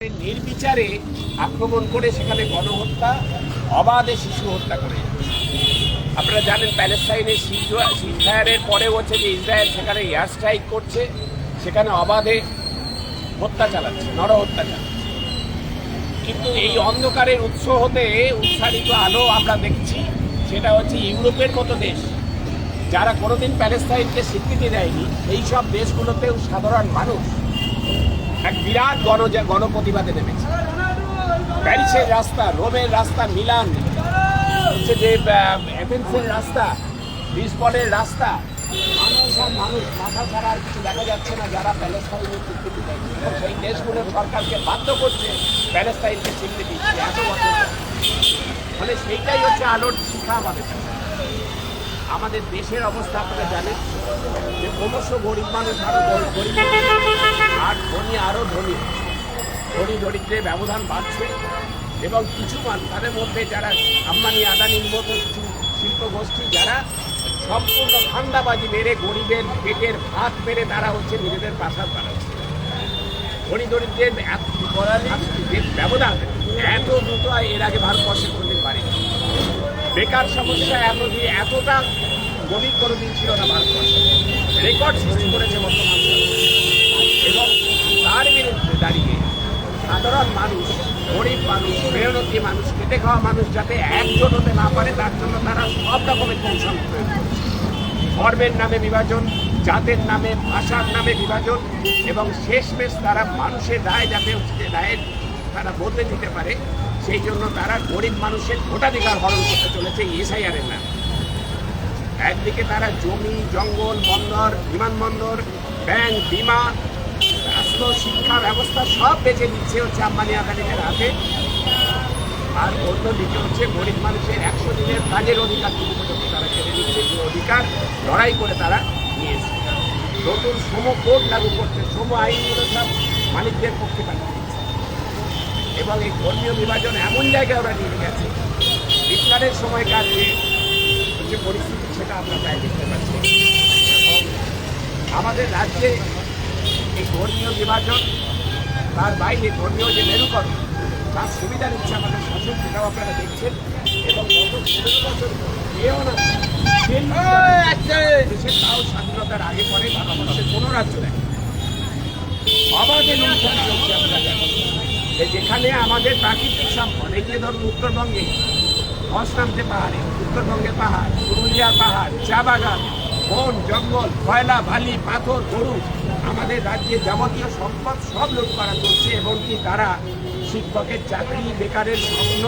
নির্বিচারে আক্রমণ করে সেখানে গণহত্যা, অবাধে শিশু হত্যা করে। আপনারা জানেন প্যালেস্টাইনের সিজফায়ারের পরে হচ্ছে যে ইসরায়েল সেখানে এয়ার স্ট্রাইক করছে, সেখানে অবাধে হত্যা চালাচ্ছে, নরহত্যা চালাচ্ছে। কিন্তু এই অন্ধকারের উৎস হতে উৎসারিত আলো আমরা দেখছি, সেটা হচ্ছে ইউরোপের মতো দেশ, যারা কোনোদিন প্যালেস্তাইনকে স্বীকৃতি দেয়নি। এই সব দেশগুলোতেও সাধারণ মানুষ এক বিরাট গণ গণপ্রতিবাদে নেমেছে প্যারিসের রাস্তা, রোমের রাস্তা, মিলান, হচ্ছে যে এথেন্সের রাস্তা, লিসবনের রাস্তা মানুষ আর মানুষ মাথা ছাড়া আর কিছু দেখা যাচ্ছে না, যারা প্যালেস্তাইনের স্বীকৃতি দেয় এবং সেই দেশগুলোর সরকারকে বাধ্য করছে প্যালেস্তাইনকে স্বীকৃতি এত বছর। মানে সেইটাই হচ্ছে আলোর শিক্ষা আমাদের। আমাদের দেশের অবস্থা আপনারা জানেন যে ক্রমশ গরিব মানুষ আরও গরিব আর ধনী আরও ধনী ধনী দরিদ্রের ব্যবধান বাড়ছে এবং কিছু মানুষ তাদের মধ্যে যারা আম্বানি আদানির মতো কিছু শিল্প গোষ্ঠী যারা সম্পূর্ণ ঠান্ডাবাজি মেরে গরিবের পেটের ভাত মেরে তারা হচ্ছে নিজেদের পাশার বাড়াচ্ছে ধনী দরিদ্রের ব্যবধান এত দ্রুত এর আগে ভারতবর্ষে বেকার সমস্যা এত দিয়ে এতটা গভীর কোনো দিন ছিল না ভারতবর্ষে। রেকর্ড সৃষ্টি করেছে বর্তমান এবং তার বিরুদ্ধে দাঁড়িয়ে সাধারণ মানুষ, গরিব মানুষ, মেহনতি মানুষ, খেটে খাওয়া মানুষ যাতে একজন হতে না পারে, তার জন্য তারা সব রকমের করছে। ধর্মের নামে বিভাজন, জাতের নামে, ভাষার নামে বিভাজন, এবং শেষমেশ তারা মানুষের রায় যাতে রায়ের তারা বদলে দিতে পারে সেই জন্য তারা গরিব মানুষের ভোটাধিকার হরণ করতে চলেছে এসআইআরের নামে। একদিকে তারা জমি, জঙ্গল, বন্দর, বিমানবন্দর, ব্যাংক, বিমা, স্বাস্থ্য, শিক্ষা ব্যবস্থা সব বেঁচে দিচ্ছে হচ্ছে আম্বানি আদানিদের হাতে। আর অন্যদিকে হচ্ছে গরিব মানুষের একশো দিনের কাজের অধিকার পর্যন্ত তারা কেড়ে নিচ্ছে। যে অধিকার লড়াই করে তারা নিয়েছে। নতুন শ্রম কোড লাগু করছে। শ্রম আইনগুলো সব মালিকদের পক্ষে পাঠিয়ে দিচ্ছে এবং এই ধর্মীয় বিভাজন এমন জায়গায় ওরা নিয়ে গেছে। হিটলারের সময়কার যে যে পরিস্থিতি সেটা আমরা প্রায় দেখতে পাচ্ছি। এবং আমাদের রাজ্যে এই ধর্মীয় বিভাজন তার বাইরে ধর্মীয় যে মেরুকরণ তার সুবিধা নিচ্ছে আমাদের শাসন সেটাও আপনারা দেখছেন। এবং গত পনেরো বছর এও না দেশের তাও স্বাধীনতার আগে পরে বাংলাদেশের কোনো রাজ্য নেই অবাধে লুণ্ঠন চলছে আমরা যে যেখানে আমাদের প্রাকৃতিক সম্পদ, এই যে ধরুন উত্তরবঙ্গে ধস নামছে পাহাড়ে, উত্তরবঙ্গের পাহাড়, পুরুলিয়ার পাহাড়, চা বাগান, বন, জঙ্গল, কয়লা, বালি, পাথর, গরু, আমাদের রাজ্যে যাবতীয় সম্পদ সব লুট করা চলছে এবং কি তারা শিক্ষকের চাকরি, বেকারের স্বপ্ন,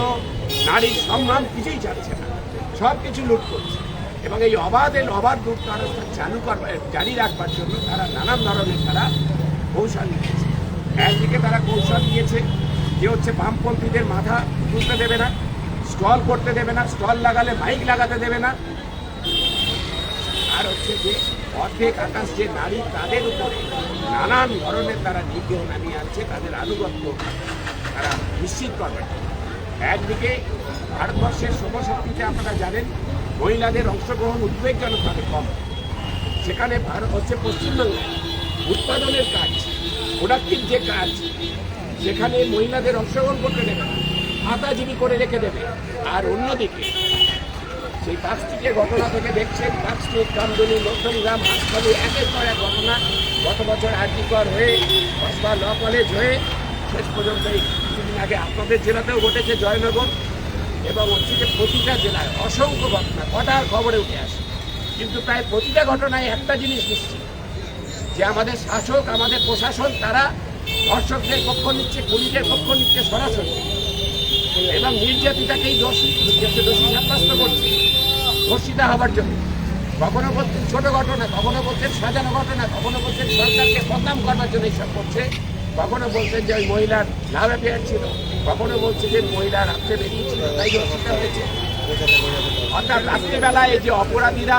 নারীর সম্মান কিছুই ছাড়ছে না। সব কিছু লুট করছে এবং এই অবাধে অবাধ লুট ব্যবস্থা চালু করবার জারি রাখবার জন্য তারা নানান ধরনের তারা কৌশল নিয়েছে। একদিকে তারা কৌশল নিয়েছে, যে হচ্ছে বামপন্থীদের মাথা তুলতে দেবে না, স্টল করতে দেবে না, স্টল লাগালে মাইক লাগাতে দেবে না। আর হচ্ছে যে অর্ধেক আকাশ যে নারী, তাদের উপরে নানান ধরনের তারা নিগ্রহ নামিয়ে আনছে তাদের আনুগত্য তারা নিশ্চিত করবে একদিকে ভারতবর্ষের শ্রমশক্তিতে আপনারা জানেন, মহিলাদের অংশগ্রহণ উদ্বেগজনকভাবে কম। সেখানে ভারত হচ্ছে পশ্চিমবঙ্গে উৎপাদনের কাজ। প্রোডাক্টিভ যে কাজ, সেখানে মহিলাদের অংশগ্রহণ করতে দেবে না আতাজীবী করে রেখে দেবে। আর অন্যদিকে, সেই প্লাস্টিকের ঘটনা থেকে দেখছেন, প্লাস্টিক কামদুনি নতুনগ্রাম হাসপাতালে একের পর এক ঘটনা গত বছর আর্জিকর হয়ে কসবা ল কলেজ হয়ে, শেষ পর্যন্ত এই কিছুদিন আগে আপনাদের জেলাতেও ঘটেছে জয়নগর এবং হচ্ছে প্রতিটা জেলায় অসংখ্য ঘটনা, কটার খবরে উঠে আসে। কিন্তু প্রায় প্রতিটা ঘটনায় একটা জিনিস নিশ্চিত যে আমাদের শাসক, আমাদের প্রশাসন, তারা ধর্ষকদের পক্ষ নিচ্ছে পুলিশের পক্ষ নিচ্ছে সরাসরি। এবং নির্যাতিতাকেই দোষী দোষী সাব্যস্ত করছে, ধর্ষিতা হবার জন্য। কখনো বলছেন ছোট ঘটনা, কখনো বলছেন সাজানো ঘটনা, কখনো বলছেন সরকারকে বদনাম করবার জন্য এইসব করছে। কখনো বলছেন যে ওই মহিলার লাভ অ্যাফেয়ার ছিল, কখনো বলছে যে মহিলা রাত্রে বেরিয়েছিল তাই হয়েছে। অর্থাৎ রাত্রিবেলায় যে অপরাধীরা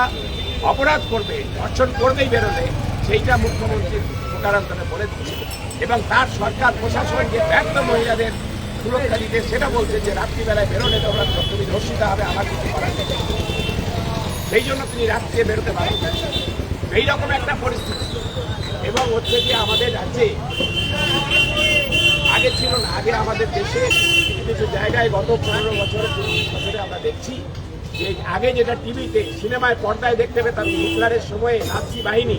অপরাধ করবে, ধর্ষণ করবেই বেরোলে সেইটা মুখ্যমন্ত্রী প্রকারান্তরে বলে দিচ্ছে। এবং তার সরকার, প্রশাসন যে ব্যর্থ মহিলাদের সুরক্ষা দিতে, সেটা বলছে যে রাত্রিবেলায় বেরোলে তোমরা তুমি ধর্ষিতা হবে, আমার কিছু করার সেই জন্য তিনি রাত্রে বেরোতে পারেন এইরকম একটা পরিস্থিতি। এবং হচ্ছে যে আমাদের রাজ্যে আগে ছিল না, আগে আমাদের দেশে কিছু কিছু জায়গায় গত পনেরো বছরের বছরে আমরা দেখছি যে আগে যেটা টিভিতে, সিনেমায়, পর্দায় দেখতে পেতাম, হিটলারের সময়ে নাৎসি বাহিনী,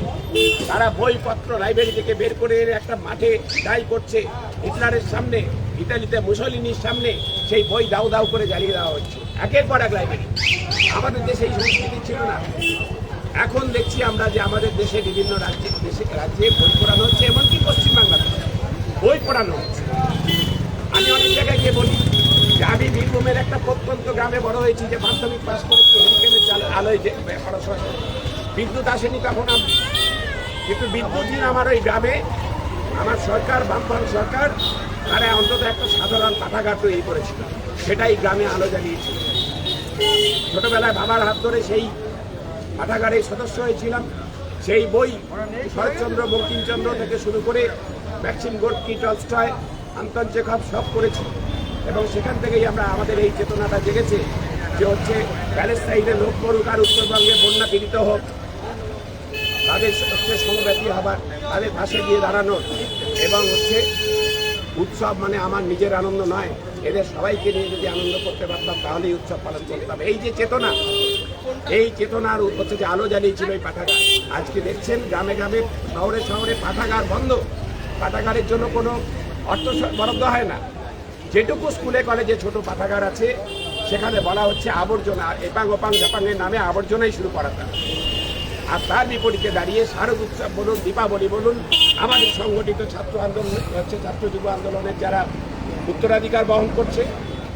তারা বইপত্র লাইব্রেরি থেকে বের করে একটা মাঠে দায় করছে। হিটলারের সামনে, ইতালিতে মুসলিনির সামনে, সেই বই দাউ দাউ করে জ্বালিয়ে দেওয়া হচ্ছে। একের পর এক লাইব্রেরি। আমাদের দেশে এই সংস্কৃতি ছিল না। এখন দেখছি আমরা যে আমাদের দেশে বিভিন্ন রাজ্যে, দেশে, রাজ্যে বই পড়ানো হচ্ছে, এমনকি পশ্চিমবাংলাতে বই পড়ানো হচ্ছে। আমি অনেক জায়গায় গিয়ে বলি যে আমি বীরভূমের একটা প্রত্যন্ত গ্রামে বড় হয়েছি যে মাধ্যমিক পাস করেছি হেরিকেনের জাল- আলোয় যে পড়াশোনা বিদ্যুৎ আসেনি তখন আমি। কিন্তু বিদ্যুৎহীন আমার ওই গ্রামে, আমার সরকার, বামফ্রন্ট সরকার, তারা অন্তত একটা সাধারণ পাঠাঘাট তৈরি করেছিল। সেটাই গ্রামে আলো জ্বালিয়েছিল ছোটবেলায় বাবার হাত ধরে সেই পাঠাগারের সদস্য হয়েছিলাম। সেই বই শরৎচন্দ্র, বঙ্কিমচন্দ্র থেকে শুরু করে ম্যাক্সিম গোর্কি টলস্টয় আন্তন সব করেছি। এবং সেখান থেকেই আমরা আমাদের এই চেতনাটা জেগেছে যে হচ্ছে প্যালেস্তাইনে লোক মরুক আর উত্তরবঙ্গে বন্যা পীড়িত হোক। তাদের হচ্ছে সমব্যাপী হবার, তাদের পাশে গিয়ে দাঁড়ানোর এবং হচ্ছে উৎসব মানে আমার নিজের আনন্দ নয়, এদের সবাইকে নিয়ে যদি আনন্দ করতে পারতাম, তাহলেই উৎসব পালন করতাম। এই যে চেতনা, এই চেতনার হচ্ছে যে আলো জ্বালিয়েছিল এই পাঠাগার। আজকে দেখছেন, গ্রামে গ্রামে, শহরে শহরে পাঠাগার বন্ধ। পাঠাগারের জন্য কোনো অর্থ বরাদ্দ হয় না। যেটুকু স্কুলে, কলেজে ছোট পাঠাগার আছে, সেখানে বলা হচ্ছে আবর্জনা এপাং ওপাং জাপাংয়ের নামে আবর্জনাই শুরু করাতে হবে। আর তার বিপরীতে দাঁড়িয়ে শারদ উৎসব বলুন, দীপাবলি বলুন, আমাদের সংগঠিত ছাত্র আন্দোলন, হচ্ছে ছাত্র যুব আন্দোলনের যারা উত্তরাধিকার বহন করছে,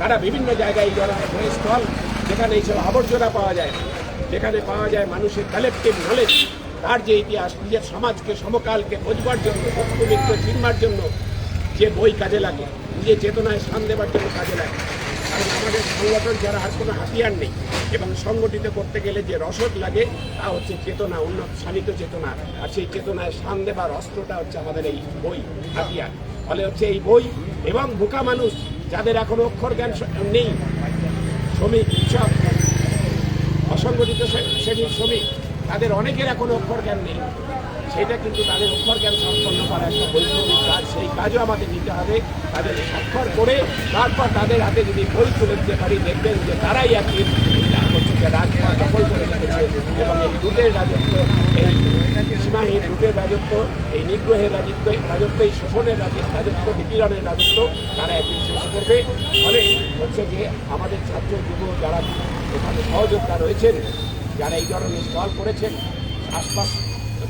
তারা বিভিন্ন জায়গায় স্থল, যেখানে এইসব আবর্জনা পাওয়া যায় যেখানে পাওয়া যায় মানুষের কালেকটিভ নলেজ তার যে ইতিহাস, নিজের সমাজকে, সমকালকে, বোঝবার জন্য সত্যমিত্র চিনবার জন্য যে বই কাজে লাগে নিজের চেতনায় স্থান দেবার জন্য কাজে লাগে। কারণ আমাদের সংগঠন যারা আর কোনো হাতিয়ার নেই এবং সংগঠিত করতে গেলে যে রসদ লাগে, তা হচ্ছে চেতনা, উন্নত শানিত চেতনা। আর সেই চেতনায় স্থান দেবার অস্ত্রটা হচ্ছে আমাদের এই বই হাতিয়ার। ফলে হচ্ছে এই বই এবং বোকা মানুষ যাদের এখনও অক্ষর জ্ঞান নেই, শ্রমিক, কৃষক, অসংগঠিত শ্রে- শ্রেণির শ্রমিক, তাদের অনেকের এখনও অক্ষর জ্ঞান নেই। সেটা কিন্তু তাদের অক্ষর জ্ঞান সম্পন্ন করা একটা বৈপ্লবিক কাজ, সেই কাজও আমাদের নিতে হবে। তাদের স্বাক্ষর করে তারপর তাদের হাতে যদি বই তুলে দিতে পারি, দেখবেন যে তারাই একদিন রাজপথ দখল করে রেখেছে এবং এই লুটের রাজত্ব, এই সীমাহীন লুটের রাজত্ব, এই নিগ্রহের রাজত্ব রাজত্ব, এই শোষণের রাজত্ব নিপীড়নের রাজত্ব, তারা একদিন শেষ করবে। ফলে হচ্ছে যে আমাদের ছাত্র যুব যারা এখানে সহযোদ্ধা রয়েছেন, যারা এই ধরনের স্টল করেছেন, আশপাশ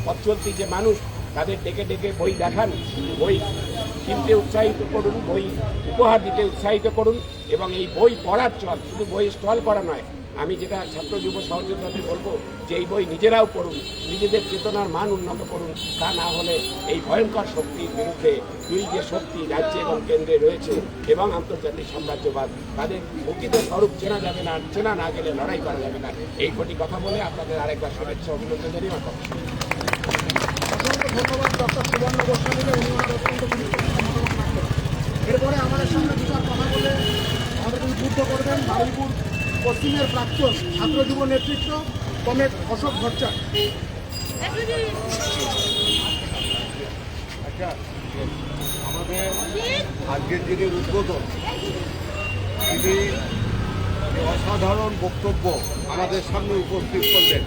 পথ চলতি যে মানুষ, তাদের ডেকে ডেকে বই দেখান, বই কিনতে উৎসাহিত করুন, বই উপহার দিতে উৎসাহিত করুন, এবং এই বই পড়ার চল, শুধু বই স্টল করা নয়, আমি যেটা ছাত্র যুব সহযোগিতাতে বলব, যে এই বই নিজেরাও পড়ুন, নিজেদের চেতনার মান উন্নত করুন, তা না হলে এই ভয়ঙ্কর শক্তির বিরুদ্ধে দুই যে শক্তি রাজ্যে এবং কেন্দ্রে রয়েছে, এবং আন্তর্জাতিক সাম্রাজ্যবাদ, তাদের প্রকৃত স্বরূপ চেনা যাবে না, চেনা না গেলে লড়াই করা যাবে না এই কটি কথা বলে আপনাদের আরেকবার শুভেচ্ছা অভিনন্দন জানিয়ে আমার। এরপরে আমাদের সামনে দুটার কথা বলে আমাদের উদ্বুদ্ধ করবেন বারুইপুর পশ্চিমের প্রাক্তন ছাত্র যুব নেতৃত্ব কমেট অশোক ভট্টাচার্য। আচ্ছা আমাদের আজকের যিনি উদ্বোধন তিনি অসাধারণ বক্তব্য আমাদের সামনে উপস্থিত করলেন।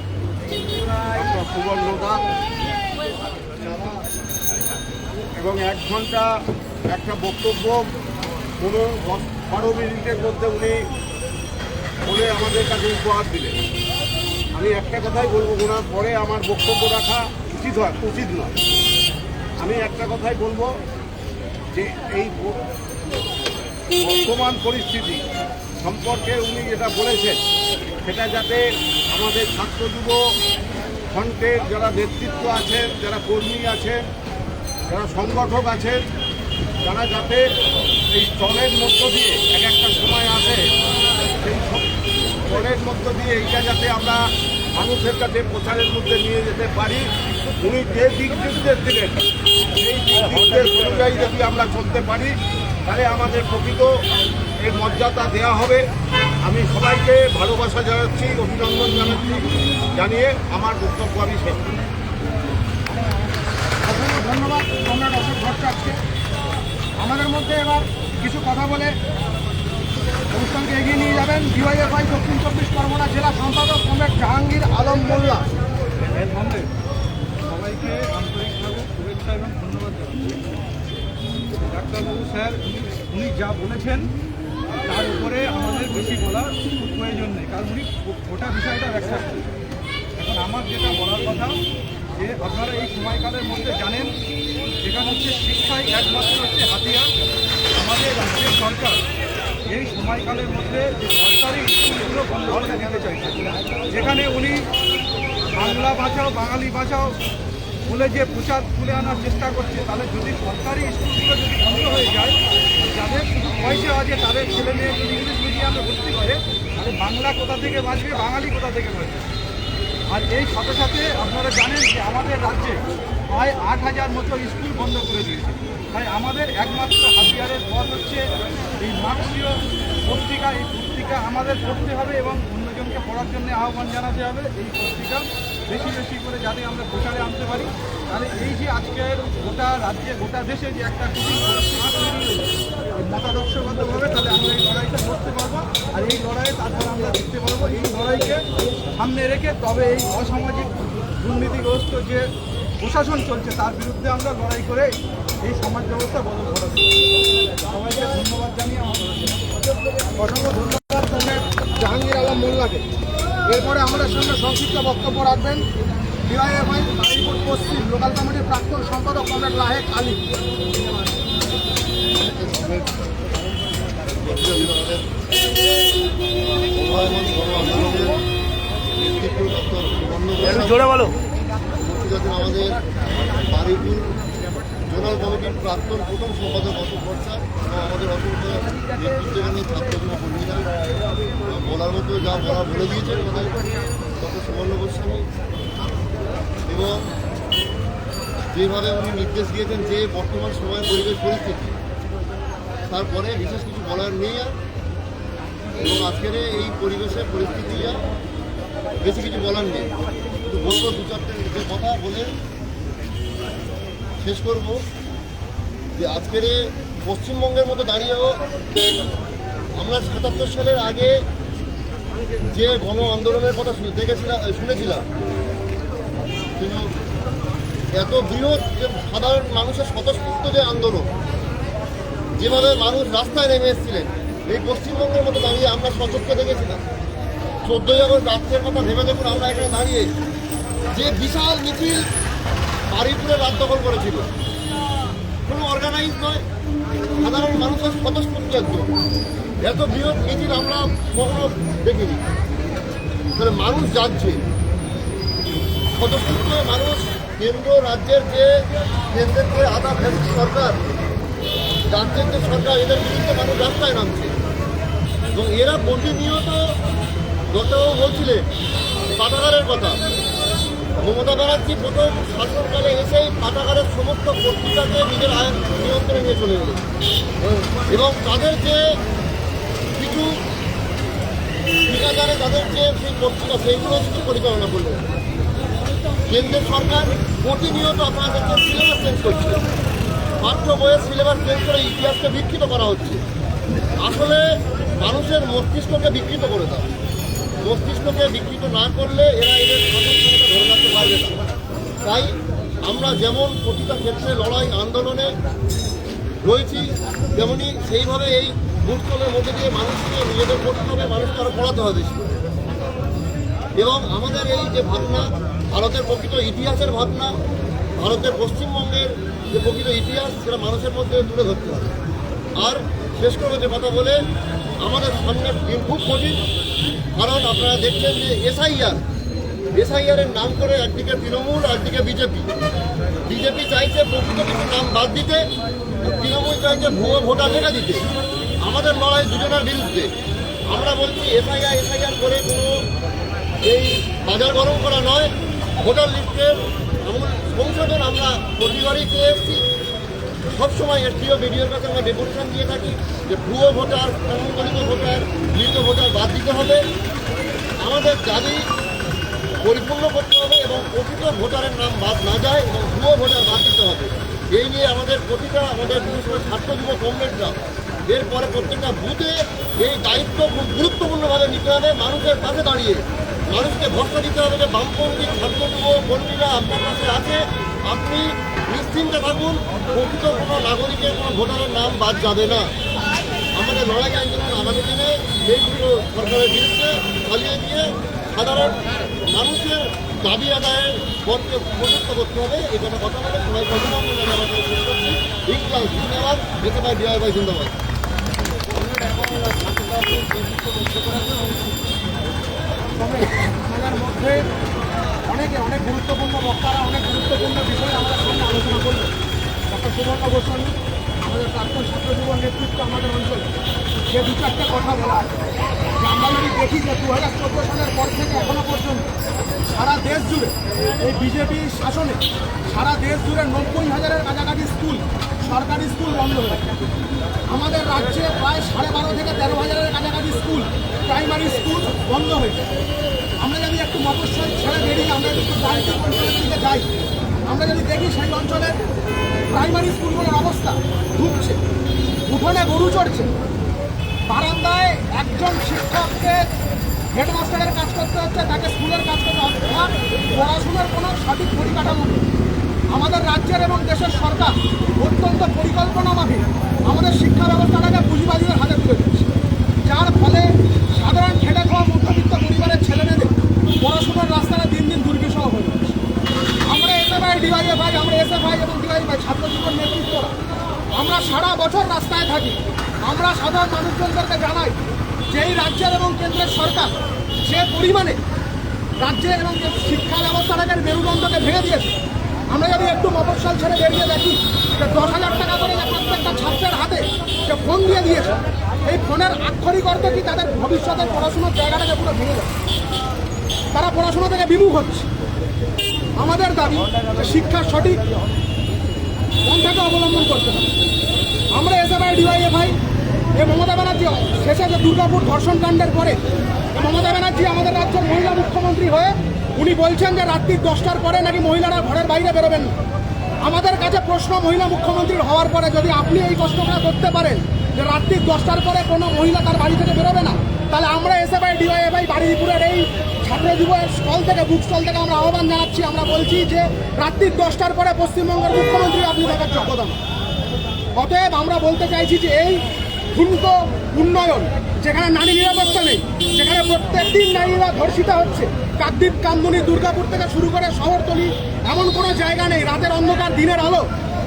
এবং এক ঘণ্টা একটা বক্তব্য কোনো বারো মিনিটের মধ্যে উনি বলে আমাদের কাছে উপহার দিলেন। আমি একটা কথাই বলব, ওনার পরে আমার বক্তব্য রাখা উচিত হয়, উচিত নয়। আমি একটা কথাই বলব যে এই বর্তমান পরিস্থিতি সম্পর্কে উনি যেটা বলেছেন সেটা যাতে আমাদের ছাত্র যুব ফ্রন্টের যারা নেতৃত্ব আছেন যারা কর্মী আছেন যারা সংগঠক আছেন তারা যাতে এই স্থলের মধ্য দিয়ে এক একটা সময় আসে সেই সব স্থলের মধ্য দিয়ে এইটা যাতে আমরা মানুষের কাছে প্রচারের মধ্যে নিয়ে যেতে পারি। উনি যে দিক নির্দেশ দিলেন সেই দিক নির্দেশ অনুযায়ী যদি আমরা চলতে পারি তাহলে আমাদের প্রকৃত এর মর্যাদা দেওয়া হবে। আমি সবাইকে ভালোবাসা জানাচ্ছি, অভিনন্দন জানাচ্ছি, জানিয়ে আমার বক্তব্য আমি শেষ। অসংখ্য ধন্যবাদ, সম্রাট অশোক ভট্টাচার্যকে। আমাদের মধ্যে এবার কিছু কথা বলে অনুষ্ঠানকে এগিয়ে নিয়ে যাবেন ডিওয়াইএফআই দক্ষিণ চব্বিশ পরগনা জেলা সম্পাদক কমরেড জাহাঙ্গীর আলম মোল্লা। সবাইকে আন্তরিকভাবে শুভেচ্ছা এবং ধন্যবাদ জানাচ্ছি। ডাক্তারবাবু স্যার উনি যা বলেছেন তার উপরে আমাদের বেশি বলার প্রয়োজন নেই, কারণ উনি গোটা বিষয়টা ব্যাখ্যা করেছেন। এখন আমার যেটা বলার কথা, যে আপনারা এই সময়কালের মধ্যে জানেন, যেখানে হচ্ছে শিক্ষাই একমাত্র হচ্ছে হাতিয়ার আমাদের রাজ্যের সরকার। এই সময়কালের মধ্যে যে সরকারি স্কুলগুলো বন্ধ করে দিতে চাইছে, যেখানে উনি বাংলা ভাষাও, বাঙালি ভাষাও বলে যে প্রচার তুলে আনার চেষ্টা করছে, তাহলে যদি সরকারি স্কুলগুলো যদি বন্ধ হয়ে যায় যাদের পয়সা আছে, তাদের ছেলে মেয়ে ইংলিশ মিডিয়ামে ভর্তি করে, তাহলে বাংলা কোথা থেকে বাঁচবে, বাঙালি কোথা থেকে বাঁচবে? আর এই সাথে সাথে আপনারা জানেন যে আমাদের রাজ্যে প্রায় আট হাজার মতো স্কুল বন্ধ করে দিয়েছে। তাই আমাদের একমাত্র হাতিয়ারের পথ হচ্ছে এই মার্ক্সীয় পত্রিকা, এই পত্রিকা আমাদের পড়তে হবে এবং অন্যজনকে পড়ার জন্য আহ্বান জানাতে হবে। এই পত্রিকা বেশি বেশি করে যাতে আমরা প্রচারে আনতে পারি। তাহলে এই যে আজকের গোটা রাজ্যে, গোটা দেশে যে একটা মতাদর্শগতভাবে তাহলে আমরা এই লড়াইটা করতে পারব। আর এই লড়াইয়ে তারপর আমরা দেখতে পারব। এই লড়াইকে সামনে রেখে তবে এই অসামাজিক দুর্নীতিগ্রস্ত যে প্রশাসন চলছে, তার বিরুদ্ধে আমরা লড়াই করে এই সমাজ ব্যবস্থা বদল ঘটাতে সবাইকে ধন্যবাদ জানিয়ে আমার অসংখ্য ধন্যবাদ জাহাঙ্গীর আলম মোল্লাকে। এরপরে আমাদের সামনে সংক্ষিপ্ত বক্তব্য রাখবেন ডিওয়াইএফআই বাড়িপুর পশ্চিম, লোকাল কমিটির প্রাক্তন সম্পাদক কমরেড লাহেক আলী। জোরে বলো। আমাদের বারুইপুর জোনাল কমিটির প্রাক্তন প্রথম সম্পাদক অশোক ভরসা এবং আমাদের অসংখ্য নেতৃত্বগামী ছাত্রগুলো কর্মীরা বলার মতো যা বলা বলে দিয়েছেন আমাদের ডক্টর সুবর্ণ গোস্বামী এবং যেভাবে উনি নির্দেশ দিয়েছেন যে বর্তমান সময়ের পরিবেশ পরিস্থিতি তারপরে বিশেষ কিছু বলার নেই আর। এবং আজকের এই পরিবেশের পরিস্থিতি আর বেশি কিছু বলার নেই। তো বলব দু চারটে যে কথা বলে শেষ করব যে আজকের পশ্চিমবঙ্গের মতো দাঁড়িয়েও আমরা সাতাত্তর সালের আগে যে গণ আন্দোলনের কথা দেখেছিলাম, শুনেছিলাম, কিন্তু এত বৃহৎ যে সাধারণ মানুষের স্বতঃস্ফূর্ত যে আন্দোলন যেভাবে মানুষ রাস্তায় নেমে এসেছিলেন, এই পশ্চিমবঙ্গের মতো দাঁড়িয়ে আমরা সচক্ষে দেখেছিলাম। চোদ্দই আগস্ট রাত্রের কথা ভেবে দেখুন আমরা এখানে দাঁড়িয়ে যে বিশাল মিছিল বাড়িপুরে রাত দখল করেছিল। কোনো অর্গানাইজ নয়, সাধারণ মানুষের স্বতঃস্ফূর্ত একদম এত বৃহৎ মিছিল আমরা কখনো দেখিনি। তাহলে মানুষ যাচ্ছে স্বতঃস্ফূর্ত মানুষ কেন্দ্র, রাজ্যের যে কেন্দ্রের যে আধা সরকার রাজ্যের সরকার এদের বিরুদ্ধে মানুষ রাস্তায় নামছে। এবং এরা প্রতিনিয়ত ডক্টরবাবু বলছিলেন, পাঠাগারের কথা। মমতা ব্যানার্জি প্রথম শাসনকালে এসেই পাঠাগারের সমস্ত পত্রিকাকে নিজের আয় নিয়ন্ত্রণে নিয়ে চলে গেলেন। এবং তাদের যে কিছু ঠিকাদারে, তাদের যে সেই পত্রিকা সেইগুলো কিছু পরিচালনা করলেন। কেন্দ্রের সরকার প্রতিনিয়ত আপনারা দেখছেন সিলেবাস চেঞ্জ করছে পাঠ্য বইয়ের সিলেবাস চেঞ্জ করে ইতিহাসকে বিকৃত করা হচ্ছে। আসলে মানুষের মস্তিষ্ককে বিকৃত করে দেয় মস্তিষ্ককে বিকৃত না করলে এরা এদের ক্ষমতা ধরে রাখতে পারবে না। তাই আমরা যেমন প্রতিটা ক্ষেত্রে লড়াই, আন্দোলনে রয়েছি, তেমনি সেইভাবে এই ভোটকলের মধ্যে দিয়ে মানুষকে নিজেদের করতে হবে, মানুষকে আরও পড়াতে হবে এবং আমাদের এই যে ভাবনা, ভারতের প্রকৃত ইতিহাসের ভাবনা, ভারতের পশ্চিমবঙ্গের যে প্রকৃত ইতিহাস সেটা মানুষের মধ্যে তুলে ধরতে হবে। আর শেষ করে যে কথা বলে, আমাদের সামনের দিন খুব কঠিন, কারণ আপনারা দেখছেন যে এসআইআর এসআইআরের নাম করে একদিকে তৃণমূল, একদিকে বিজেপি। বিজেপি চাইছে প্রকৃত কিছু নাম বাদ দিতে, তৃণমূল চাইছে ভুয়ো ভোটার লেখা দিতে। আমাদের লড়াই দুজনের বিরুদ্ধে। আমরা বলছি এসআইআর এসআইআর করে কোনো এই বাজার গরম করা নয়। ভোটার লিস্টের এমন সংশোধন আমরা প্রতিবারই চেয়ে এসেছি সবসময় এসডিও, বিডিওর কাছে আমরা ডেপুটেশন দিয়ে থাকি যে ভুয়ো ভোটার সংগঠিত ভোটার, মৃত ভোটার বাদ দিতে হবে। আমাদের দাবি পরিপূর্ণ করতে হবে এবং প্রকৃত ভোটারের নাম বাদ না যায় এবং ভুয়ো ভোটার বাদ দিতে হবে। এই নিয়ে আমাদের প্রতিটা, আমাদের ছাত্র যুব কংগ্রেসরা, এরপরে প্রত্যেকটা বুথে এই দায়িত্ব খুব গুরুত্বপূর্ণভাবে নিতে হবে। মানুষের পাশে দাঁড়িয়ে মানুষকে ভরসা দিতে হবে যে বামপন্থী ছাত্র যুব কর্মীরা আপনার কাছে আছে। আপনি নিশ্চিন্তে থাকুন, প্রকৃত কোনো নাগরিকের কোনো ভোটারের নাম বাদ যাবে না। আমাদের লড়াই আন্দোলন আগামী দিনে এইগুলো সরকারের বিরুদ্ধে চালিয়ে দিয়ে সাধারণ মানুষের দাবি আদায়ের পথকে প্রযুক্ত করতে হবে। এই কোনো কথা বলে সবাই কথা ইংলাস ধন্যবাদ। যেতে পাই ডিআই বাই জিন্দাবাদ সমাজের মধ্যে অনেকে, অনেক গুরুত্বপূর্ণ বক্তারা, অনেক গুরুত্বপূর্ণ বিষয়ে আমাদের সামনে আলোচনা করবে। ডক্টর সুবর্ণ গোস্বামী, আমাদের প্রাক্তন ছাত্র যুব নেতৃত্ব আমাদের অঞ্চলে, যে দু চারটে কথা বলা আছে। আমরা যদি দেখি যে দু হাজার চোদ্দ সালের পর থেকে এখনও পর্যন্ত সারা দেশ জুড়ে এই বিজেপি শাসনে, সারা দেশ জুড়ে নব্বই হাজারের কাছাকাছি স্কুল সরকারি স্কুল বন্ধ হয়েছে আমাদের রাজ্যে প্রায় সাড়ে বারো থেকে তেরো হাজারের কাছাকাছি স্কুল, প্রাইমারি স্কুল বন্ধ হয়েছে আমরা যদি একটু মফস্বল ছেড়ে বেরিয়ে আমরা একটু প্রান্তিক অঞ্চলের দিকে যাই, আমরা যদি দেখি সেই অঞ্চলের প্রাইমারি স্কুলগুলোর অবস্থা ঢুকছে, উঠোনে গরু চড়ছে। বারান্দায় একজন শিক্ষককে হেডমাস্টারের কাজ করতে হচ্ছে, তাকে স্কুলের কাজ করতে হচ্ছে পড়াশোনার কোনো সঠিক পরিকাঠামো নেই। আমাদের রাজ্যের এবং দেশের সরকার অত্যন্ত পরিকল্পনা মাফিক। আমাদের শিক্ষা ব্যবস্থাটাকে পুঁজিবাদীদের হাতে তুলে দিচ্ছে। যার ফলে সাধারণ খেটে খাওয়া মধ্যবিত্ত পরিবারের ছেলেমেয়েদের পড়াশোনার রাস্তাটা দিন দিন দুর্বিষহ হয়ে যাচ্ছে। আমরা এসএফআই ডিওয়াইএফআই আমরা এসএফআই এবং ডিওয়াইএফআই ছাত্র জীবন নেতৃত্বরা আমরা সারা বছর রাস্তায় থাকি। আমরা সাধারণ মানুষজনদেরকে জানাই যে এই রাজ্যের এবং কেন্দ্রের সরকার যে পরিমাণে রাজ্যের এবং শিক্ষা ব্যবস্থাটাকে মেরুদণ্ডকে ভেঙে দিয়েছে আমরা যদি একটু মফস্বল ছেড়ে বেরিয়ে দেখি যে দশ হাজার টাকা করে প্রত্যেকটা ছাত্রের হাতে যে ফোন দিয়ে দিয়েছে, এই ফোনের আক্ষরিক অর্থ কি তাদের ভবিষ্যতের পড়াশোনার জায়গাটাকে পুরো ভেঙে যাচ্ছে তারা পড়াশোনা থেকে বিমুখ হচ্ছে। আমাদের দাবি শিক্ষার সঠিক পন্থাকে অবলম্বন করতে হবে। আমরা এসএফআই ডিওয়াইএফআই এ মমতা ব্যানার্জি শেষে যে দুর্গাপুর ধর্ষণ কাণ্ডের পরে মমতা ব্যানার্জি আমাদের রাজ্যের মহিলা মুখ্যমন্ত্রী হয়ে উনি বলছেন যে রাত্রি দশটার পরে নাকি মহিলারা ঘরের বাইরে বেরোবেন আমাদের কাছে প্রশ্ন মহিলা মুখ্যমন্ত্রীর হওয়ার পরে যদি আপনি এই কষ্টটা করতে পারেন যে রাত্রি দশটার পরে কোনো মহিলা তার বাড়ি থেকে বেরোবে না, তাহলে আমরা এসএফআই, ডিওয়াইএফআই, বাড়িপুরের এই ছাত্র যুবের স্টল থেকে, বুক স্টল থেকে আমরা আহ্বান জানাচ্ছি আমরা বলছি যে রাত্রি দশটার পরে পশ্চিমবঙ্গের মুখ্যমন্ত্রী আপনি দেখার যোগ্যতা। অতএব আমরা বলতে চাইছি যে এই দ্রুত উন্নয়ন, যেখানে নারী নিরাপত্তা নেই, যেখানে প্রত্যেক দিন নারীরা ধর্ষিত হচ্ছে কাকদ্বীপ কামদুনি দুর্গাপুর থেকে শুরু করে শহরতলি, এমন কোনো জায়গা নেই, রাতের অন্ধকার, দিনের আলো,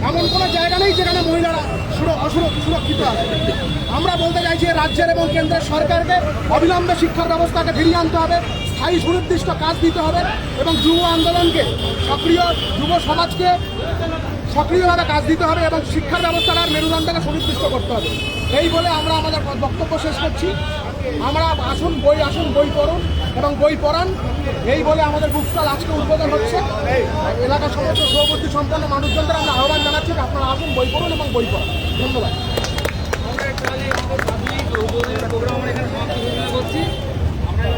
এমন কোনো জায়গা নেই যেখানে মহিলারা সুরক্ষিত আছে। আমরা বলতে চাইছি রাজ্যের এবং কেন্দ্রের সরকারকে অবিলম্বে শিক্ষার ব্যবস্থাকে ফিরিয়ে আনতে হবে, স্থায়ী সুনির্দিষ্ট কাজ দিতে হবে এবং যুব আন্দোলনকে সক্রিয়, যুব সমাজকে সক্রিয়ভাবে কাজ দিতে হবে এবং শিক্ষার ব্যবস্থার মেরুদণ্ডকে সুনির্দিষ্ট করতে হবে। এই বলে আমরা আমাদের বক্তব্য শেষ করছি। আমরা আসুন, বই আসুন, বই পড়ুন। এবং বই পড়ান। এই বলে আমাদের বুকস্টল আজকে উদ্বোধন হচ্ছে। এলাকার সমস্ত সভাপতি সম্পন্ন মানুষজনদের আমরা আহ্বান জানাচ্ছি আপনারা আসুন, বই পড়ুন এবং বই পড়ান। ধন্যবাদ। আমরা আমাদের পাবলিক এখানে ঘোষণা করছি।